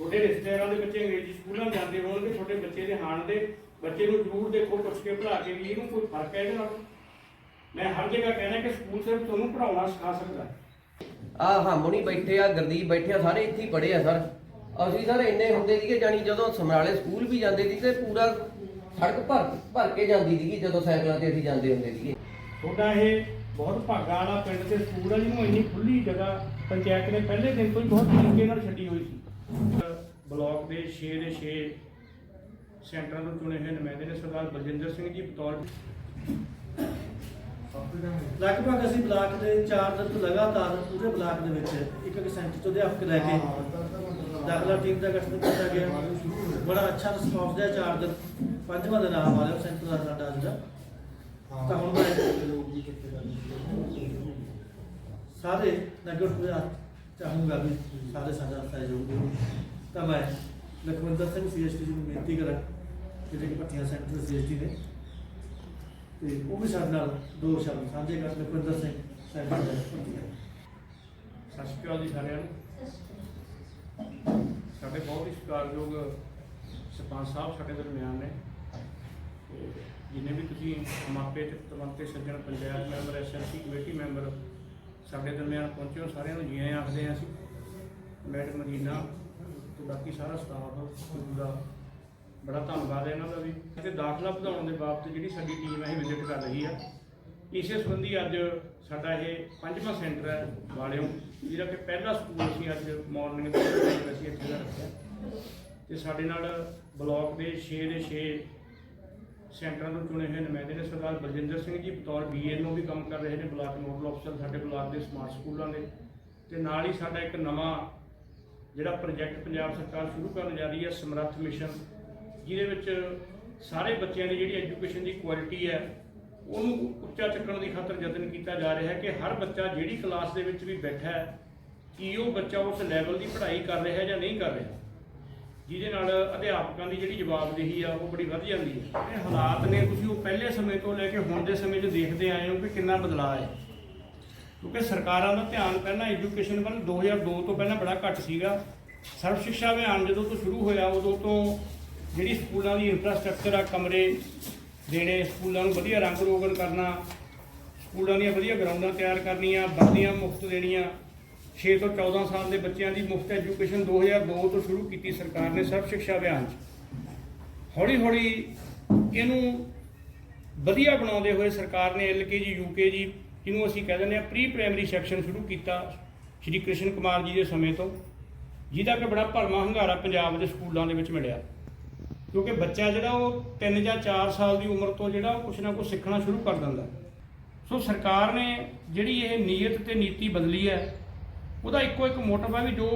ਤੁਹਾਡੇ ਰਿਸ਼ਤੇਦਾਰਾਂ ਦੇ ਬੱਚੇ ਅੰਗਰੇਜ਼ੀ ਸਕੂਲਾਂ ਜਾਂਦੇ ਹੋਣਗੇ ਤੁਹਾਡੇ ਬੱਚੇ ਦੇ ਹਾਣ ਦੇ ਬੱਚੇ ਨੂੰ ਜ਼ਰੂਰ ਦੇਖੋ ਪੁੱਛ ਕੇ ਪੜ੍ਹਾ ਕੇ ਵੀ ਇਹਨੂੰ ਕੋਈ ਫ਼ਰਕ ਹੈ ਇਹਦੇ ਨਾਲ? ਮੈਂ ਹਰ ਜਗ੍ਹਾ ਕਹਿਣਾ ਕਿ ਸਕੂਲ ਸਿਰਫ ਤੁਹਾਨੂੰ ਪੜ੍ਹਾਉਣਾ ਸਿਖਾ ਸਕਦਾ ਹੈ। ਆ ਹਾਮੋਣੀ ਬੈਠੇ ਆ ਗੁਰਦੀਪ ਬੈਠੇ ਆ ਸਾਰੇ ਇੱਥੇ ਹੀ ਪੜ੍ਹੇ ਆ ਸਰ। ਅਸੀਂ ਸਰ ਇੰਨੇ ਹੁੰਦੇ ਸੀਗੇ ਜਾਨੀ ਜਦੋਂ ਸਮਰਾਲੇ ਸਕੂਲ ਵੀ ਜਾਂਦੇ ਸੀ ਤੇ ਪੂਰਾ ਸੜਕ ਭਰ ਭਰ ਕੇ ਜਾਂਦੀ ਸੀਗੀ ਜਦੋਂ ਸਾਈਕਲਾਂ ਤੇ ਅਸੀਂ ਜਾਂਦੇ ਹੁੰਦੇ ਸੀਗੇ। ਤੁਹਾਡਾ ਇਹ ਬਹੁਤ ਭਾਗਾ ਵਾਲਾ ਪਿੰਡ ਤੇ ਸਕੂਲ ਆ ਜਿਹਨੂੰ ਇੰਨੀ ਖੁੱਲੀ ਜਗ੍ਹਾ ਪੰਚਾਇਤ ਨੇ ਪਹਿਲੇ ਦਿਨ ਤੋਂ ਹੀ ਬਹੁਤ ਤਰੀਕੇ ਨਾਲ ਛੱਡੀ ਹੋਈ ਸੀ। ਬਲਾਕ ਦੇ 6 ਦੇ 6 ਸੈਂਟਰਾਂ ਤੋਂ ਚੁਣੇ ਹੋਏ ਨੁਮਾਇੰਦੇ ਨੇ ਸਰਦਾਰ ਬਲਜਿੰਦਰ ਸਿੰਘ ਜੀ ਬਤੌਰ। ਲਗਭਗ ਅਸੀਂ ਬਲਾਕ ਦੇ 4 ਦਿਨ ਤੋਂ ਲਗਾਤਾਰ ਪੂਰੇ ਬਲਾਕ ਦੇ ਵਿੱਚ ਇੱਕ ਇੱਕ ਸੈਂਟਰ ਤੋਂ ਅਧਿਆਪਕ ਲੈ ਕੇ ਦਾਖਲਾ ਟੀਮ ਦਾ ਗਠਨ ਕੀਤਾ ਗਿਆ। ਬੜਾ ਅੱਛਾ ਰਿਸਪੌਂਸ ਰਿਹਾ 4 ਦਿਨ। ਪੰਜਵਾਂ ਦਿਨ ਆਉਣ ਵਾਲਾ ਸੈਂਟਰ ਦਾ ਸਾਡਾ ਅੱਜ ਦਾ। ਤਾਂ ਹੁਣ ਮੈਂ ਸਾਰੇ ਨਗਰ ਪੂਰਾ ਚਾਹੂੰਗਾ ਵੀ ਸਾਰੇ ਸਾਡਾ ਸਹਿਯੋਗ ਦਿਓ ਤਾਂ ਮੈਂ ਲਖਵਿੰਦਰ ਸਿੰਘ ਸੀਐਸਟੀ ਜੀ ਨੂੰ ਬੇਨਤੀ ਕਰਾਂ ਜਿਹੜੇ ਕਿ ਪੱਟੀਆਂ ਸੈਂਟਰ ਦੇ ਸੀਐਸਟੀ ਨੇ ਤੇ ਉਹ ਵੀ ਸਾਡੇ ਨਾਲ ਦੋ ਸ਼ਬਦ ਸਾਂਝੇ ਕਰ ਲਖਵਿੰਦਰ ਸਿੰਘ ਸੈਂਟਰ ਦੇ ਪੱਟੀਆਂ ਸਤਿ ਸ਼੍ਰੀ ਅਕਾਲ ਜੀ ਸਾਰਿਆਂ ਨੂੰ। ਸਾਡੇ ਬਹੁਤ ਹੀ ਸਤਿਕਾਰਯੋਗ ਸਰਪੰਚ ਸਾਹਿਬ ਸਾਡੇ ਦਰਮਿਆਨ ਨੇ। ਜਿੰਨੇ ਵੀ ਤੁਸੀਂ ਮਾਪੇ ਤੇ ਤਵੰਤੇ ਸੱਜਣ panchayat member SLC committee member ਸਾਡੇ ਦਰਮਿਆਨ ਪਹੁੰਚੇ ਹੋ, ਸਾਰਿਆਂ ਨੂੰ ਜੀ ਆਇਆਂ ਆਖਦੇ ਹਾਂ ਅਸੀਂ। ਮੈਡਮ ਮਦੀਨਾ ਤੇ ਬਾਕੀ ਸਾਰਾ ਸਟਾਫ ਸਕੂਲ ਦਾ ਬੜਾ ਧੰਨਵਾਦ ਹੈ ਇਹਨਾਂ ਦਾ ਵੀ। ਤੇ ਦਾਖਲਾ ਵਧਾਉਣ ਦੇ ਬਾਬਤ ਜਿਹੜੀ ਸਾਡੀ ਟੀਮ ਹੈ, ਇਹ ਵਿਜ਼ਿਟ ਕਰ ਰਹੀ ਆ। ਇਸੇ ਸੰਬੰਧੀ ਅੱਜ ਸਾਡਾ ਇਹ ਪੰਜਵਾਂ ਸੈਂਟਰ ਹੈ ਵਾਲਿਓ, ਜਿਹੜਾ ਕਿ ਪਹਿਲਾ ਸਕੂਲ ਅਸੀਂ ਅੱਜ ਮਾਰਨਿੰਗ ਦੇ ਵਿੱਚ ਅਸੀਂ ਇੱਥੇ ਦਾ ਰੱਖਿਆ। ਤੇ ਸਾਡੇ ਨਾਲ ਬਲਾਕ ਦੇ 6 ਦੇ 6 ਸੈਂਟਰਾਂ ਤੋਂ ਚੁਣੇ ਹੋਏ ਨੁਮਾਇੰਦੇ ਨੇ ਸਰਦਾਰ ਬਲਜਿੰਦਰ ਸਿੰਘ ਜੀ, ਬਤੌਰ ਬੀਐਨਓ ਵੀ ਕੰਮ ਕਰ ਰਹੇ ਨੇ, ਬਲਾਕ ਨੋਡਲ ਅਫਸਰ ਸਾਡੇ ਬਲਾਕ ਦੇ ਸਮਾਰਟ ਸਕੂਲਾਂ ਦੇ। ਤੇ ਨਾਲ ਹੀ ਸਾਡਾ ਇੱਕ ਨਵਾਂ ਜਿਹੜਾ ਪ੍ਰੋਜੈਕਟ ਪੰਜਾਬ ਸਰਕਾਰ ਸ਼ੁਰੂ ਕਰਨ ਜਾ ਰਹੀ ਹੈ, ਸਮਰੱਥ ਮਿਸ਼ਨ, ਜਿਹਦੇ ਵਿੱਚ ਸਾਰੇ ਬੱਚਿਆਂ ਦੀ ਜਿਹੜੀ ਐਜੂਕੇਸ਼ਨ ਦੀ ਕੁਆਲਿਟੀ ਹੈ, ਉਹਨੂੰ ਉੱਚਾ ਚੱਕਣ ਦੀ ਖਾਤਰ ਯਤਨ ਕੀਤਾ ਜਾ ਰਿਹਾ ਹੈ ਕਿ ਹਰ ਬੱਚਾ ਜਿਹੜੀ ਕਲਾਸ ਦੇ ਵਿੱਚ ਵੀ ਬੈਠਾ ਹੈ, ਕਿ ਉਹ ਬੱਚਾ ਉਸ ਲੈਵਲ ਦੀ ਪੜ੍ਹਾਈ ਕਰ ਰਿਹਾ ਹੈ ਜਾਂ ਨਹੀਂ ਕਰ ਰਿਹਾ। ਜਿਹਦੇ ਨਾਲ ਅਧਿਆਪਕਾਂ ਦੀ ਜਿਹੜੀ ਜਵਾਬਦੇਹੀ ਆ ਉਹ ਬੜੀ ਵੱਧ ਜਾਂਦੀ ਹੈ। ਇਹ ਹਾਲਾਤ ਨੇ ਤੁਸੀਂ ਉਹ ਪਹਿਲੇ ਸਮੇਂ ਤੋਂ ਲੈ ਕੇ ਹੁਣ ਦੇ ਸਮੇਂ 'ਚ ਦੇਖਦੇ ਆਏ ਹੋ ਕਿ ਕਿੰਨਾ ਬਦਲਾਅ ਹੈ। ਕਿਉਂਕਿ ਸਰਕਾਰਾਂ ਦਾ ਧਿਆਨ ਪਹਿਲਾਂ ਐਜੂਕੇਸ਼ਨ ਵੱਲ 2002 ਤੋਂ ਪਹਿਲਾਂ ਬੜਾ ਘੱਟ ਸੀਗਾ। ਸਰਵ ਸਿੱਖਿਆ ਅਭਿਆਨ ਜਦੋਂ ਤੋਂ ਸ਼ੁਰੂ ਹੋਇਆ, ਉਦੋਂ ਤੋਂ ਜਿਹੜੀ ਸਕੂਲਾਂ ਦੀ ਇਨਫਰਾਸਟ੍ਰਕਚਰ ਆ, ਕਮਰੇ ਦੇਣੇ, ਸਕੂਲਾਂ ਨੂੰ ਵਧੀਆ ਰੰਗ ਰੋਗਨ ਕਰਨਾ, ਸਕੂਲਾਂ ਦੀਆਂ ਵਧੀਆ ਗਰਾਊਂਡਾਂ ਤਿਆਰ ਕਰਨੀਆਂ ਵਰਦੀਆਂ ਮੁਫਤ ਦੇਣੀਆਂ 6 ਤੋਂ 14 ਸਾਲ ਦੇ ਬੱਚਿਆਂ ਦੀ ਮੁਫਤ ਐਜੂਕੇਸ਼ਨ 2002 ਤੋਂ ਸ਼ੁਰੂ ਕੀਤੀ ਸਰਕਾਰ ਨੇ ਸਰਵ ਸਿੱਖਿਆ ਅਭਿਆਨ 'ਚ। ਹੌਲੀ ਹੌਲੀ ਇਹਨੂੰ ਵਧੀਆ ਬਣਾਉਂਦੇ ਹੋਏ ਸਰਕਾਰ ਨੇ ਐਲਕੇਜੀ ਯੂਕੇਜੀ ਜਿਹਨੂੰ ਅਸੀਂ ਕਹਿ ਦਿੰਦੇ ਆ ਪ੍ਰੀ ਪ੍ਰਾਇਮਰੀ ਸੈਕਸ਼ਨ ਸ਼ੁਰੂ ਕੀਤਾ ਸ਼੍ਰੀ ਕ੍ਰਿਸ਼ਨ ਕੁਮਾਰ ਜੀ ਦੇ ਸਮੇਂ ਤੋਂ, ਜਿਹਦਾ ਕਿ ਬੜਾ ਭਰਮਾ ਹੰਗਾਰਾ ਪੰਜਾਬ ਦੇ ਸਕੂਲਾਂ ਦੇ ਵਿੱਚ ਮਿਲਿਆ। ਕਿਉਂਕਿ ਬੱਚਾ ਜਿਹੜਾ ਉਹ 3 ਜਾਂ 4 ਸਾਲ ਦੀ ਉਮਰ ਤੋਂ ਜਿਹੜਾ ਉਹ ਕੁਛ ਨਾ ਕੁਛ ਸਿੱਖਣਾ ਸ਼ੁਰੂ ਕਰ ਦਿੰਦਾ। ਸੋ ਸਰਕਾਰ ਨੇ ਜਿਹੜੀ ਇਹ ਨੀਅਤ ਤੇ ਨੀਤੀ ਬਦਲੀ ਹੈ ਉਹਦਾ ਇੱਕੋ ਇੱਕ ਮੋਟਿਵ ਆ ਵੀ ਜੋ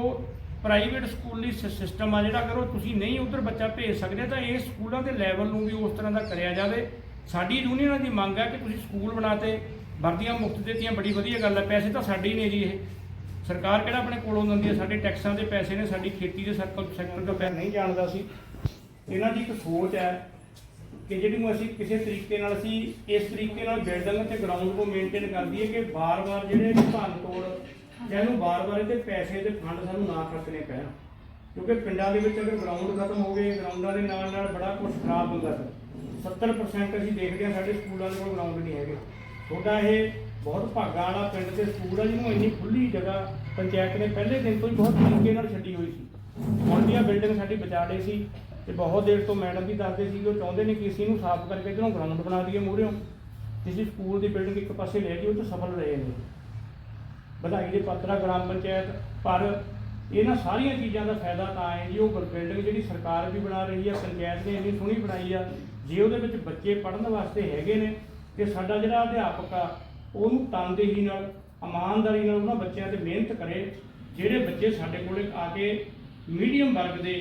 ਪ੍ਰਾਈਵੇਟ ਸਕੂਲੀ ਸਿਸਟਮ ਆ ਜਿਹੜਾ ਅਗਰ ਉਹ ਤੁਸੀਂ ਨਹੀਂ ਉਧਰ ਬੱਚਾ ਭੇਜ ਸਕਦੇ, ਤਾਂ ਇਹ ਸਕੂਲਾਂ ਦੇ ਲੈਵਲ ਨੂੰ ਵੀ ਉਸ ਤਰ੍ਹਾਂ ਦਾ ਕਰਿਆ ਜਾਵੇ। ਸਾਡੀ ਯੂਨੀਅਨਾਂ ਦੀ ਮੰਗ ਹੈ ਕਿ ਤੁਸੀਂ ਸਕੂਲ ਬਣਾਤੇ, ਵਰਦੀਆਂ ਮੁਫਤ ਦਿੱਤੀਆਂ, ਬੜੀ ਵਧੀਆ ਗੱਲ ਹੈ ਪੈਸੇ ਤਾਂ ਸਾਡੇ ਹੀ ਨੇ ਜੀ ਇਹ। ਸਰਕਾਰ ਕਿਹੜਾ ਆਪਣੇ ਕੋਲੋਂ ਦਿੰਦੀ ਹੈ ਸਾਡੇ ਟੈਕਸਾਂ ਦੇ ਪੈਸੇ ਨੇ, ਸਾਡੀ ਖੇਤੀ ਦੇ ਸਰਕਲ ਸੈਕਟਰ ਤੋਂ ਪੈਸੇ ਨਹੀਂ ਜਾਣਦਾ ਸੀ। ਇਹਨਾਂ ਦੀ ਇੱਕ ਸੋਚ ਹੈ ਕਿ ਜਿਹੜੀ ਨੂੰ ਅਸੀਂ ਕਿਸੇ ਤਰੀਕੇ ਨਾਲ ਅਸੀਂ ਇਸ ਤਰੀਕੇ ਨਾਲ ਬਿਲਡਿੰਗ ਤੇ ਗਰਾਊਂਡ ਨੂੰ ਮੇਨਟੇਨ ਕਰਦੀ ਹੈ ਕਿ ਬਾਰ-ਬਾਰ ਜਿਹੜੇ ਭੰਨ ਤੋੜ ਜਾਂ ਇਹਨੂੰ ਬਾਰ-ਬਾਰ ਇਹਦੇ ਪੈਸੇ ਦੇ ਫੰਡ ਸਾਨੂੰ ਨਾ ਖਰਚਣੇ ਪੈਣ। ਕਿਉਂਕਿ ਪਿੰਡਾਂ ਦੇ ਵਿੱਚ ਅਗਰ ਗਰਾਊਂਡ ਖਤਮ ਹੋ ਗਏ ਗਰਾਊਂਡਾਂ ਦੇ ਨਾਲ ਨਾਲ ਬੜਾ ਕੁਝ ਖਰਾਬ ਹੁੰਦਾ ਹੈ 70% ਅਸੀਂ ਦੇਖਦੇ ਹਾਂ ਸਾਡੇ ਸਕੂਲਾਂ ਦੇ ਕੋਲ ਗਰਾਊਂਡ ਨਹੀਂ ਹੈਗੇ। ਤੁਹਾਡਾ ਇਹ ਬਹੁਤ ਭਾਗਾ ਵਾਲਾ ਪਿੰਡ ਤੇ ਸਕੂਲ ਆ, ਜਿਹਨੂੰ ਇੰਨੀ ਖੁੱਲੀ ਜਗ੍ਹਾ ਪੰਚਾਇਤ ਨੇ ਪਹਿਲੇ ਦਿਨ ਤੋਂ ਹੀ ਬਹੁਤ ਤਰੀਕੇ ਨਾਲ ਛੱਡੀ ਹੋਈ ਸੀ। ਹੁਣ ਦੀਆਂ ਬਿਲਡਿੰਗ ਸਾਡੀ ਬਚਾੜੇ ਸੀ ਤੇ ਬਹੁਤ ਦੇਰ ਤੋਂ ਮੈਡਮ ਵੀ ਦੱਸਦੇ ਸੀ ਕਿ ਉਹ ਚਾਹੁੰਦੇ ਨੇ ਕਿ ਅਸੀਂ ਇਹਨੂੰ ਸਾਫ਼ ਕਰਕੇ ਇਧਰੋਂ ਗਰਾਊਂਡ ਬਣਾ ਦਈਏ ਮੂਹਰਿਓਂ ਕਿਸੇ ਸਕੂਲ ਦੀ ਬਿਲਡਿੰਗ ਇੱਕ ਪਾਸੇ ਲੈ ਗਈ, ਉਹ 'ਚ ਸਫਲ ਰਹੇ ਨੇ। ਵਧਾਈ ਦੇ ਪੱਤਰਾ ਗ੍ਰਾਮ ਪੰਚਾਇਤ ਪਰ ਇਹਨਾਂ ਸਾਰੀਆਂ ਚੀਜ਼ਾਂ ਦਾ ਫਾਇਦਾ ਤਾਂ ਹੈ ਜੀ ਉਹ ਬਿਲਡਿੰਗ ਜਿਹੜੀ ਸਰਕਾਰ ਵੀ ਬਣਾ ਰਹੀ ਹੈ ਪੰਚਾਇਤ ਨੇ ਇੰਨੀ ਸੋਹਣੀ ਬਣਾਈ ਆ ਜੇ ਉਹਦੇ ਵਿੱਚ ਬੱਚੇ ਪੜ੍ਹਨ ਵਾਸਤੇ ਹੈਗੇ ਨੇ ਤੇ ਸਾਡਾ ਜਿਹੜਾ ਅਧਿਆਪਕ ਆ ਉਹਨੂੰ ਤਨਦੇਹੀ ਨਾਲ ਇਮਾਨਦਾਰੀ ਨਾਲ ਉਹਨਾਂ ਬੱਚਿਆਂ ਤੇ ਮਿਹਨਤ ਕਰੇ ਜਿਹੜੇ ਬੱਚੇ ਸਾਡੇ ਕੋਲੇ ਆ ਕੇ ਮੀਡੀਅਮ ਵਰਗ ਦੇ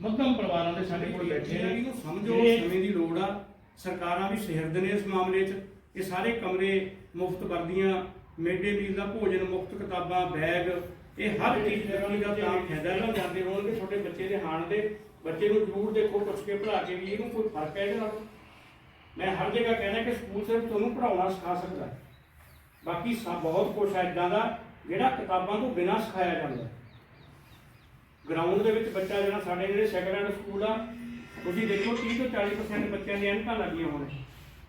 ਮੱਧਮ ਪਰਿਵਾਰਾਂ ਦੇ ਸਾਡੇ ਕੋਲ ਬੈਠੇ ਨੇ ਇਹਨੂੰ ਸਮਝੋ ਸਮੇਂ ਦੀ ਲੋੜ ਆ ਸਰਕਾਰਾਂ ਵੀ ਸਿਰਦ ਨੇ ਇਸ ਮਾਮਲੇ 'ਚ ਇਹ ਸਾਰੇ ਕਮਰੇ ਮੁਫਤ ਵਰਦੀਆਂ ਮਿਡਡੇ ਮੀਲ ਦਾ ਭੋਜਨ ਮੁਫਤ ਕਿਤਾਬਾਂ ਬੈਗ ਇਹ ਹਰ ਚੀਜ਼ ਦਾ ਦਾ ਤਾਂ ਫਾਇਦਾ ਇਹਨਾਂ ਜਾਂਦੇ ਹੋਣਗੇ ਤੁਹਾਡੇ ਬੱਚੇ ਦੇ ਹਾਣ ਦੇ। ਬੱਚੇ ਨੂੰ ਜ਼ਰੂਰ ਦੇਖੋ ਪੁੱਛ ਕੇ ਪੜ੍ਹਾ ਕੇ ਵੀ ਇਹਨੂੰ ਕੋਈ ਫ਼ਰਕ ਹੈ ਇਹਦੇ ਨਾਲ? ਮੈਂ ਹਰ ਜਗ੍ਹਾ ਕਹਿਣਾ ਕਿ ਸਕੂਲ ਸਿਰਫ ਤੁਹਾਨੂੰ ਪੜ੍ਹਾਉਣਾ ਸਿਖਾ ਸਕਦਾ ਹੈ। ਬਾਕੀ ਸਭ ਬਹੁਤ ਕੁਝ ਹੈ ਇਦਾਂ ਦਾ ਜਿਹੜਾ ਕਿਤਾਬਾਂ ਤੋਂ ਬਿਨਾਂ ਸਿਖਾਇਆ ਜਾਂਦਾ। ਗਰਾਊਂਡ ਦੇ ਵਿੱਚ ਬੱਚਾ ਜਿਹੜਾ ਸਾਡੇ ਜਿਹੜੇ ਸੈਕੰਡ ਹੈਂਡ ਸਕੂਲ ਆ ਤੁਸੀਂ ਦੇਖੋ 30 ਤੋਂ 40% ਬੱਚਿਆਂ ਦੀਆਂ ਐਨਕਾਂ ਲੱਗੀਆਂ ਹੋਣ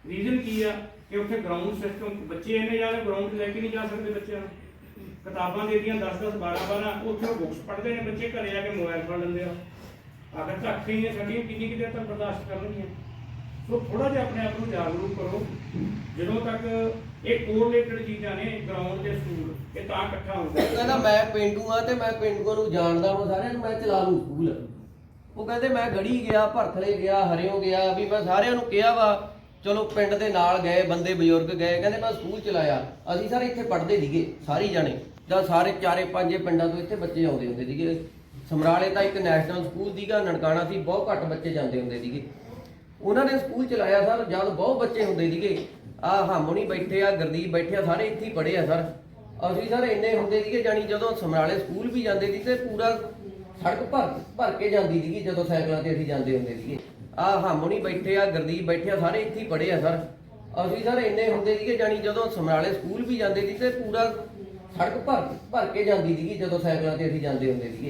ਰੀਜ਼ਨ ਕੀ ਆ? ਕਿ ਉੱਥੇ ਗਰਾਊਂਡ ਸਿਸਟਮ ਬੱਚੇ ਇੰਨੇ ਜ਼ਿਆਦਾ ਗਰਾਊਂਡ ਲੈ ਕੇ ਨਹੀਂ ਜਾ ਸਕਦੇ ਬੱਚਿਆਂ ਨੂੰ। ਕਿਤਾਬਾਂ ਦੇ ਦੀਆਂ 10 10 12 12 ਉੱਥੇ ਉਹ ਬੁੱਕਸ ਪੜ੍ਹਦੇ ਨੇ ਬੱਚੇ, ਘਰੇ ਆ ਕੇ ਮੋਬਾਈਲ ਫੜ ਲੈਂਦੇ ਆ। ਅਗਰ ਤਾਂ ਹੀ ਸਾਡੀਆਂ ਕਿੰਨੀ ਕਿਤੇ ਤੱਕ ਬਰਦਾਸ਼ਤ ਕਰਨਗੀਆਂ? ਸੋ ਥੋੜਾ ਜਿਹਾ ਆਪਣੇ ਆਪ ਨੂੰ ਜਾਗਰੂਕ ਕਰੋ। ਜਦੋਂ ਤੱਕ ਇਹ ਕੋਰਿਲੇਟਡ ਚੀਜ਼ਾਂ ਨੇ ਗਰਾਊਂਡ ਤੇ ਸਕੂਲ ਇਹ ਤਾਂ ਇਕੱਠਾ ਹੁੰਦਾ। ਕਹਿੰਦਾ ਮੈਂ ਪਿੰਡੂ ਆ ਤੇ ਮੈਂ ਪਿੰਡੂਆਂ ਨੂੰ ਜਾਣਦਾ ਹਾਂ ਸਾਰਿਆਂ ਨੂੰ, ਮੈਂ ਚਲਾ ਲੂ ਸਕੂਲ ਉਹ ਕਹਿੰਦੇ ਮੈਂ ਗੜੀ ਗਿਆ, ਭਰਥਲੇ ਗਿਆ, ਹਰਿਓ ਗਿਆ, ਵੀ ਮੈਂ ਸਾਰਿਆਂ ਨੂੰ ਕਿਹਾ ਵਾ ਚਲੋ ਪਿੰਡ ਦੇ ਨਾਲ ਗਏ, ਬੰਦੇ ਬਜ਼ੁਰਗ ਗਏ, ਕਹਿੰਦੇ ਮੈਂ ਸਕੂਲ ਚਲਾਇਆ। ਅਸੀਂ ਸਾਰੇ ਇੱਥੇ ਪੜ੍ਹਦੇ ਸੀਗੇ, ਸਾਰੇ ਜਾਣੇ। ਜਦ ਸਾਰੇ ਚਾਰੇ ਪੰਜੇ ਪਿੰਡਾਂ ਤੋਂ ਇੱਥੇ ਬੱਚੇ ਆਉਂਦੇ ਹੁੰਦੇ ਸੀਗੇ। ਸਮਰਾਲੇ ਤਾਂ ਇੱਕ ਨੈਸ਼ਨਲ ਸਕੂਲ ਸੀਗਾ, ਨਨਕਾਣਾ ਸੀ, ਬਹੁਤ ਘੱਟ ਬੱਚੇ ਜਾਂਦੇ ਹੁੰਦੇ ਸੀਗੇ। ਉਹਨਾਂ ਨੇ ਸਕੂਲ ਚਲਾਇਆ ਸਰ, ਜਦ ਬਹੁਤ ਬੱਚੇ ਹੁੰਦੇ ਸੀਗੇ। ਆ ਹਾਮੋਣੀ ਬੈਠੇ ਆ, ਗੁਰਦੀਪ ਬੈਠੇ ਆ, ਸਾਰੇ ਇੱਥੇ ਹੀ ਪੜ੍ਹੇ ਆ ਸਰ। ਅਸੀਂ ਸਰ ਇੰਨੇ ਹੁੰਦੇ ਸੀਗੇ ਜਾਨੀ ਜਦੋਂ ਸਮਰਾਲੇ ਸਕੂਲ ਵੀ ਜਾਂਦੇ ਸੀ ਤੇ ਪੂਰਾ ਸੜਕ ਭਰ ਭਰ ਕੇ ਜਾਂਦੀ ਸੀਗੀ ਜਦੋਂ ਸਾਈਕਲਾਂ ਤੇ ਅਸੀਂ ਜਾਂਦੇ ਹੁੰਦੇ ਸੀਗੇ। ਆ ਹਾਮੋਣੀ ਬੈਠੇ ਆ, ਗੁਰਦੀਪ ਬੈਠੇ ਆ, ਸਾਰੇ ਇੱਥੇ ਹੀ ਪੜ੍ਹੇ ਆ ਸਰ। ਅਸੀਂ ਸਰ ਇੰਨੇ ਹੁੰਦੇ ਸੀਗੇ ਜਾਨੀ ਜਦੋਂ ਸਮਰਾਲੇ ਸਕੂਲ ਵੀ ਜਾਂਦੇ ਸੀ ਤੇ ਪੂਰਾ ਸੜਕ ਭਰ ਭਰ ਕੇ ਜਾਂਦੀ ਸੀਗੀ ਜਦੋਂ ਸਾਈਕਲਾਂ ਤੇ ਅਸੀਂ ਜਾਂਦੇ ਹੁੰਦੇ ਸੀਗੇ।